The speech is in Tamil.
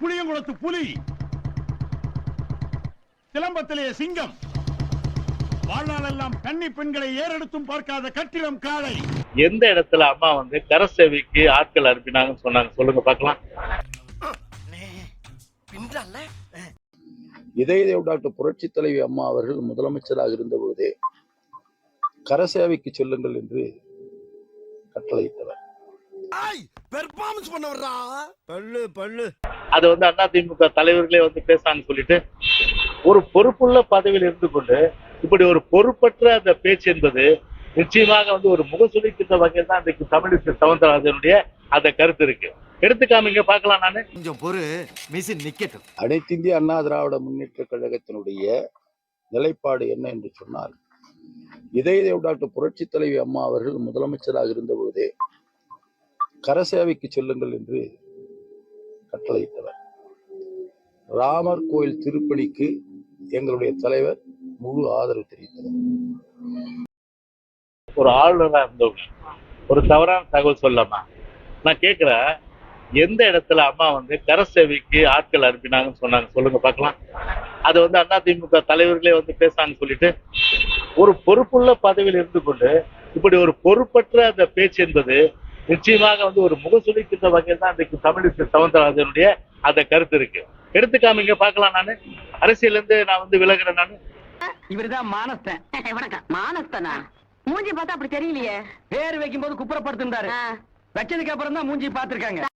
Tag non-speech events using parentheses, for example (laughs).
புளியங்குளத்து புலி. சிலம்பத்திலே சிங்கம். வாழ்நாளெல்லாம் கன்னி பெண்களை ஏறெடுத்தும் பார்க்காத கட்டிடம் காளை. எந்த இடத்துல அம்மா வந்து கரசேவைக்கு ஆட்கள் அனுப்பினாங்கன்னு சொன்னாங்க? சொல்லுங்க பார்க்கலாம். இதயதேவ் டாக்டர் புரட்சி தலைவி அம்மா அவர்கள் முதலமைச்சராக இருந்தபோதே கரசேவைக்கு செல்லுங்கள் என்று கட்டளையிட்டவர். பெர்ஃபார்மன்ஸ் பண்ண வர்றா பல்லு பல்லு அது வந்து அதிமுக தலைவர்களே வந்து பேசான்னு சொல்லிட்டு ஒரு பொறுப்புள்ள பதவியில் இருந்து கொண்டு இப்படி ஒரு பொறுப்பற்ற அந்த பேச்சு என்பது நிச்சயமாக வந்து ஒரு முகசுலிக்கின்ற வகையில் தான் இன்றைக்கு தமிழிசை சவுந்தரராஜனுடைய அந்த கருத்து இருக்கு. எடுத்துக்காமீங்க பார்க்கலாம் நானு. கொஞ்சம் பொறு மிஷின் நிக்கட்டும். அனைத்து இந்திய அண்ணா திராவிட முன்னேற்ற கழகத்தினுடைய நிலைப்பாடு என்ன என்று சொன்னால் இதயதேவ் டாக்டர் புரட்சி தலைவி அம்மா அவர்கள் முதலமைச்சராக இருந்தபோதே கரசேவைக்கு செல்லுங்கள் என்று கட்டளையிட்டவர். ராமர் கோயில் திருப்பணிக்கு எங்களுடைய தலைவர் முழு ஆதரவு தெரிவித்தார் ஒரு ஆளுநரா இருந்தவங்க. ஒரு தவறான தகவல் சொல்லாமா நான் கேட்கிறேன் எந்த இடத்துல அம்மா வந்து கரசேவைக்கு ஆட்கள் அனுப்பினாங்கன்னு சொன்னாங்க சொல்லுங்க பார்க்கலாம். அது வந்து அதிமுக தலைவர்களே வந்து பேசான்னு சொல்லிட்டு ஒரு பொறுப்புள்ள பதவியில் இருந்து கொண்டு இப்படி ஒரு பொறுப்பற்ற அந்த பேச்சு என்பது நிச்சயமாக வந்து ஒரு முகசுலிக்கின்ற வகையில் தான் இன்றைக்கு தமிழிசை சவுந்தரராஜனுடைய அந்த கருத்து இருக்கு. எடுத்துக்காமீங்க பார்க்கலாம் நானு. அரசியல்ல இருந்து நான் வந்து விலகுறேன் நானு. இவருதான் மானஸ்தன். (laughs) வணக்கம். மானஸ்தனா? மூஞ்சி பார்த்தா அப்படி தெரியலையே. பேர் வைக்கும் போது குப்புறப்படுத்திருந்தாரு. வச்சதுக்கு அப்புறம் தான் மூஞ்சி பாத்திருக்காங்க